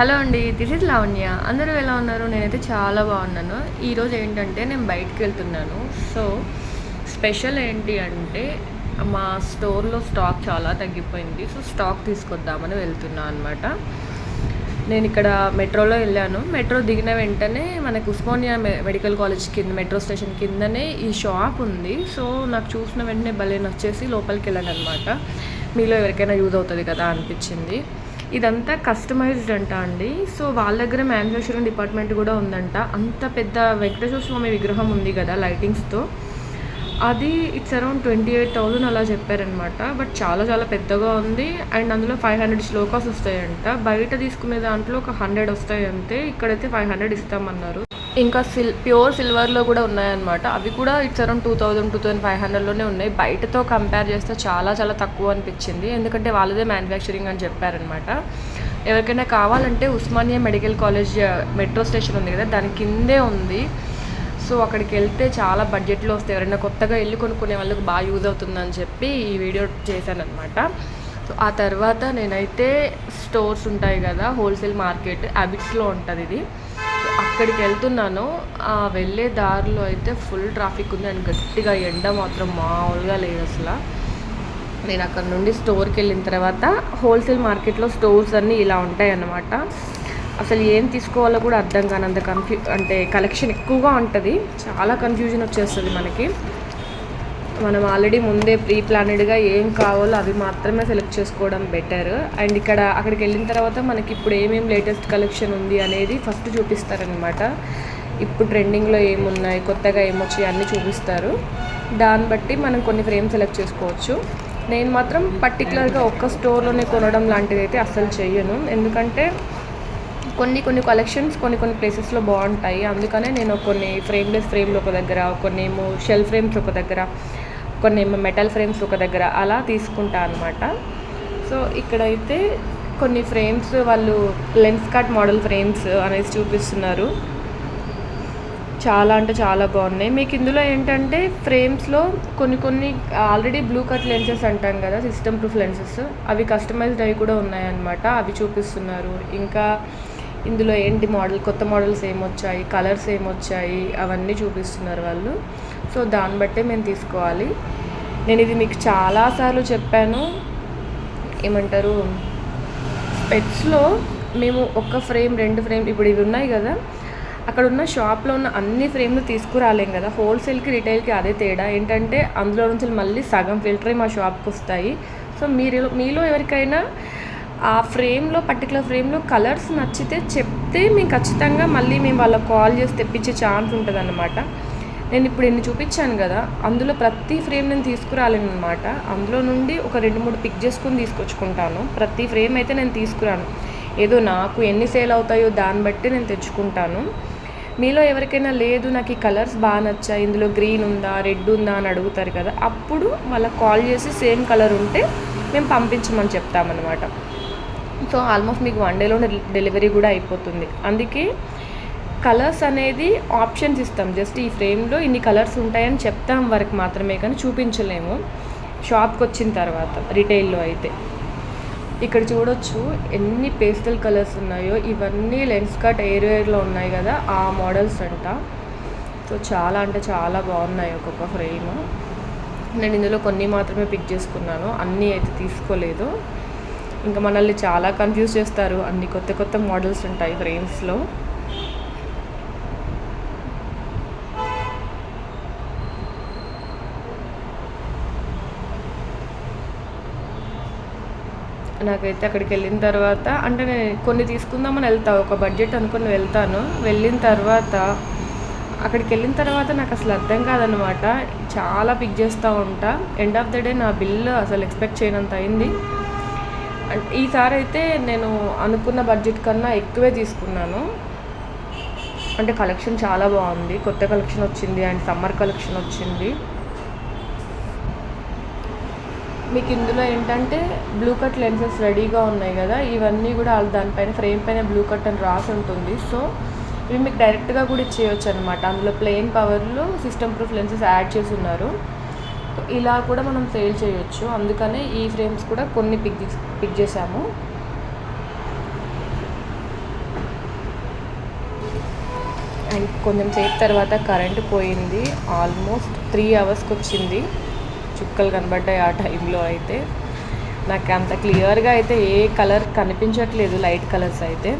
Hello అండి this is Lavanya. అందరూ ఎలా ఉన్నారు? నేనైతే చాలా బాగున్నాను. ఈరోజు ఏంటంటే నేను బయటికి వెళ్తున్నాను. సో స్పెషల్ ఏంటి అంటే మా స్టోర్లో స్టాక్ చాలా తగ్గిపోయింది. సో స్టాక్ తీసుకొద్దామని వెళ్తున్నాను అనమాట నేను ఇక్కడ మెట్రోలో వెళ్ళాను. మెట్రో దిగిన వెంటనే మనకు ఉస్మానియా మె- మెడికల్ కాలేజ్ కింద మెట్రో స్టేషన్ కిందనే ఈ షాప్ ఉంది. సో నాకు చూసిన వెంటనే భలే నచ్చేసి లోపలికి వెళ్ళాను అనమాట మీలో ఎవరికైనా యూజ్ అవుతుంది కదా అనిపించింది. ఇదంతా కస్టమైజ్డ్ అంట అండి. సో వాళ్ళ దగ్గర మ్యానుఫ్యాక్చరింగ్ డిపార్ట్మెంట్ కూడా ఉందంట. అంత పెద్ద వెంకటేశ్వర స్వామి విగ్రహం ఉంది కదా లైటింగ్స్తో అది it's around twenty eight thousand అలా చెప్పారనమాట బట్ చాలా చాలా పెద్దగా ఉంది. అండ్ అందులో ఫైవ్ హండ్రెడ్ శ్లోకాస్ వస్తాయంట. బయట తీసుకునే దాంట్లో ఒక హండ్రెడ్ వస్తాయి అంతే ఇక్కడైతే ఫైవ్ హండ్రెడ్ ఇస్తామన్నారు. ఇంకా సిల్ ప్యూర్ సిల్వర్లో కూడా ఉన్నాయన్నమాట. అవి కూడా it's around two thousand two thousand five హండ్రెడ్లోనే ఉన్నాయి. బయటతో కంపేర్ చేస్తే చాలా చాలా తక్కువ అనిపించింది. ఎందుకంటే వాళ్ళదే మ్యానుఫ్యాక్చరింగ్ అని చెప్పారనమాట ఎవరికైనా కావాలంటే Osmania medical college metro station ఉంది కదా దాని కిందే ఉంది. సో అక్కడికి వెళ్తే చాలా బడ్జెట్లో వస్తాయి. ఎవరైనా కొత్తగా వెళ్ళి కొనుక్కునే వాళ్ళకి బాగా యూజ్ అవుతుందని చెప్పి ఈ వీడియో చేశానమాట సో ఆ తర్వాత నేనైతే స్టోర్స్ ఉంటాయి కదా హోల్సేల్ మార్కెట్ అబిట్స్లో ఉంటుంది ఇది. అక్కడికి వెళ్తున్నాను. ఆ వెళ్ళే దారిలో అయితే ఫుల్ ట్రాఫిక్ ఉంది. అండ్ గట్టిగా ఎండ మాత్రం మామూలుగా లేదు అసలు. నేను అక్కడ నుండి స్టోర్కి వెళ్ళిన తర్వాత హోల్సేల్ మార్కెట్లో స్టోర్స్ అన్నీ ఇలా ఉంటాయి అన్నమాట. అసలు ఏం తీసుకోవాలో కూడా అర్థం కానంత కన్ఫ్యూ అంటే కలెక్షన్ ఎక్కువగా ఉంటుంది. చాలా కన్ఫ్యూజన్ వచ్చేస్తుంది మనకి. మనం ఆల్రెడీ ముందే ప్రీ ప్లానెడ్గా ఏం కావాలో అవి మాత్రమే సెలెక్ట్ చేసుకోవడం బెటర్. అండ్ ఇక్కడ అక్కడికి వెళ్ళిన తర్వాత మనకి ఇప్పుడు ఏమేమి లేటెస్ట్ కలెక్షన్ ఉంది అనేది ఫస్ట్ చూపిస్తారనమాట. ఇప్పుడు ట్రెండింగ్లో ఏమున్నాయి కొత్తగా ఏమొచ్చి అన్నీ చూపిస్తారు. దాన్ని బట్టి మనం కొన్ని ఫ్రేమ్ సెలెక్ట్ చేసుకోవచ్చు. నేను మాత్రం పర్టికులర్గా ఒక్క స్టోర్లోనే కొనడం లాంటిది అయితే అస్సలు చెయ్యను. ఎందుకంటే కొన్ని కొన్ని కలెక్షన్స్ కొన్ని కొన్ని ప్లేసెస్లో బాగుంటాయి. అందుకనే నేను కొన్ని ఫ్రేమ్లెస్ ఫ్రేమ్లు ఒక దగ్గర కొన్ని ఏమో షెల్ ఫ్రేమ్స్ ఒక దగ్గర కొన్ని మెటల్ ఫ్రేమ్స్ ఒక దగ్గర అలా తీసుకుంటా అనమాట సో ఇక్కడైతే కొన్ని ఫ్రేమ్స్ వాళ్ళు లెన్స్ కట్ మోడల్ ఫ్రేమ్స్ అనేసి చూపిస్తున్నారు. చాలా అంటే చాలా బాగున్నాయి. మీకు ఇందులో ఏంటంటే ఫ్రేమ్స్లో కొన్ని కొన్ని ఆల్రెడీ బ్లూ కట్ లెన్సెస్ అంటాం కదా సిస్టమ్ ప్రూఫ్ లెన్సెస్ అవి కస్టమైజ్డ్ అవి కూడా ఉన్నాయన్నమాట. అవి చూపిస్తున్నారు. ఇంకా ఇందులో ఏంటి మోడల్ కొత్త మోడల్స్ ఏమొచ్చాయి కలర్స్ ఏమొచ్చాయి అవన్నీ చూపిస్తున్నారు వాళ్ళు. సో దాన్ని బట్టే మేము తీసుకోవాలి. నేను ఇది మీకు చాలాసార్లు చెప్పాను. ఏమంటారు? పెట్స్లో మేము ఒక ఫ్రేమ్ రెండు ఫ్రేమ్ ఇప్పుడు ఇవి ఉన్నాయి కదా. అక్కడ ఉన్న షాప్లో ఉన్న అన్ని ఫ్రేమ్లు తీసుకురాలేం కదా. హోల్సేల్కి రిటైల్కి అదే తేడా. ఏంటంటే అందులో నుంచి మళ్ళీ సగం ఫిల్టరే మా షాప్కి వస్తాయి. సో మీరు మీలో ఎవరికైనా ఆ ఫ్రేమ్లో పర్టికులర్ ఫ్రేమ్లో కలర్స్ నచ్చితే చెప్తే మేము ఖచ్చితంగా మళ్ళీ మేము వాళ్ళకి కాల్ చేసి తెప్పించే ఛాన్స్ ఉంటుంది నేను ఇప్పుడు ఎన్ని చూపించాను కదా అందులో ప్రతి ఫ్రేమ్ నేను తీసుకురాలేను అనమాట అందులో నుండి ఒక రెండు మూడు పిక్ చేసుకుని తీసుకొచ్చుకుంటాను. ప్రతి ఫ్రేమ్ అయితే నేను తీసుకురాను. ఏదో నాకు ఎన్ని సేల్ అవుతాయో దాన్ని బట్టి నేను తెచ్చుకుంటాను. మీలో ఎవరికైనా లేదు నాకు ఈ కలర్స్ బాగా నచ్చాయి ఇందులో గ్రీన్ ఉందా రెడ్ ఉందా అని అడుగుతారు కదా అప్పుడు వాళ్ళకి కాల్ చేసి సేమ్ కలర్ ఉంటే మేము పంపించమని చెప్తామన్నమాట. సో ఆల్మోస్ట్ మీకు వన్ డేలో డెలివరీ కూడా అయిపోతుంది. అందుకే కలర్స్ అనేది ఆప్షన్స్ ఇస్తాం. జస్ట్ ఈ ఫ్రేమ్లో ఇన్ని కలర్స్ ఉంటాయని చెప్తాం వరకు మాత్రమే కానీ చూపించలేము. షాప్కి వచ్చిన తర్వాత రిటైల్లో అయితే. ఇక్కడ చూడొచ్చు ఎన్ని పేస్టల్ కలర్స్ ఉన్నాయో. ఇవన్నీ లెన్స్ కట్ వేర్లో ఉన్నాయి కదా ఆ మోడల్స్ అంట. సో చాలా అంటే చాలా బాగున్నాయి ఒక్కొక్క ఫ్రేమ్. నేను ఇందులో కొన్ని మాత్రమే పిక్ చేసుకున్నాను. అన్నీ అయితే తీసుకోలేదు. ఇంకా మనల్ని చాలా కన్ఫ్యూజ్ చేస్తారు. అన్ని కొత్త కొత్త మోడల్స్ ఉంటాయి ఫ్రేమ్స్లో. నాకైతే అక్కడికి వెళ్ళిన తర్వాత అంటే నేను కొన్ని తీసుకుందామని వెళ్తాను ఒక బడ్జెట్ అనుకుని వెళ్తాను. వెళ్ళిన తర్వాత అక్కడికి వెళ్ళిన తర్వాత నాకు అసలు అర్థం కాదనమాట చాలా పిక్ చేస్తూ ఉంటా. ఎండ్ ఆఫ్ ద డే నా బిల్లు అసలు ఎక్స్పెక్ట్ చేయనంత అయింది. ఈసారి అయితే నేను అనుకున్న బడ్జెట్ కన్నా ఎక్కువే తీసుకున్నాను. అంటే కలెక్షన్ చాలా బాగుంది. కొత్త కలెక్షన్ వచ్చింది అండ్ సమ్మర్ కలెక్షన్ వచ్చింది. మీకు ఇందులో ఏంటంటే బ్లూ కట్ లెన్సెస్ రెడీగా ఉన్నాయి కదా ఇవన్నీ కూడా వాళ్ళు దానిపైన ఫ్రేమ్ పైన బ్లూ కట్ అని రాసి ఉంటుంది. సో ఇవి మీకు డైరెక్ట్గా కూడా ఇచ్చేయచ్చు అనమాట అందులో ప్లెయిన్ పవర్లో సిస్టమ్ ప్రూఫ్ లెన్సెస్ యాడ్ చేసి ఉన్నారు ఇలా కూడా మనం సేల్ చేయొచ్చు. అందుకనే ఈ ఫ్రేమ్స్ కూడా కొన్ని పిక్ పిక్ చేసాము అండ్ కొంచెం సేపు తర్వాత కరెంట్ పోయింది. ఆల్మోస్ట్ త్రీ అవర్స్కి వచ్చింది చుక్కలు కనబడ్డాయి ఆ టైంలో అయితే. నాకు అంత క్లియర్గా అయితే ఏ కలర్ కనిపించట్లేదు లైట్ కలర్స్ అయితే.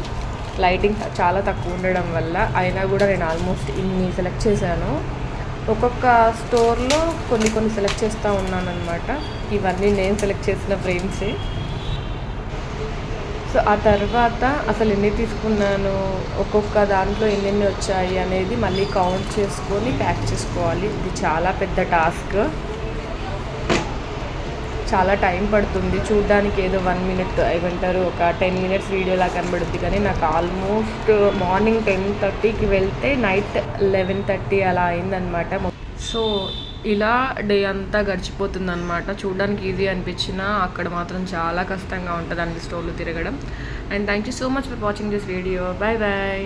లైటింగ్ చాలా తక్కువ ఉండడం వల్ల అయినా కూడా నేను ఆల్మోస్ట్ ఇన్ని సెలెక్ట్ చేశాను. ఒక్కొక్క స్టోర్లో కొన్ని కొన్ని సెలెక్ట్ చేస్తూ ఉన్నాను అనమాట ఇవన్నీ నేను సెలెక్ట్ చేసిన ఫ్రేమ్సే. సో ఆ తర్వాత అసలు ఎన్ని తీసుకున్నాను ఒక్కొక్క దాంట్లో ఎన్నెన్ని వచ్చాయి అనేది మళ్ళీ కౌంట్ చేసుకొని ప్యాక్ చేసుకోవాలి. ఇది చాలా పెద్ద టాస్క్ చాలా టైం పడుతుంది. చూడడానికి ఏదో వన్ మినిట్ ఏమంటారు ఒక టెన్ మినిట్స్ వీడియోలా కనబడుద్ది. కానీ నాకు ఆల్మోస్ట్ మార్నింగ్ టెన్ థర్టీకి వెళ్తే నైట్ లెవెన్ థర్టీ అలా అయిందనమాట. సో ఇలా డే అంతా గడిచిపోతుంది అనమాట చూడడానికి ఈజీ అనిపించినా అక్కడ మాత్రం చాలా కష్టంగా ఉంటుంది అండి స్టోర్లు తిరగడం. And thank you so much for watching this video. Bye bye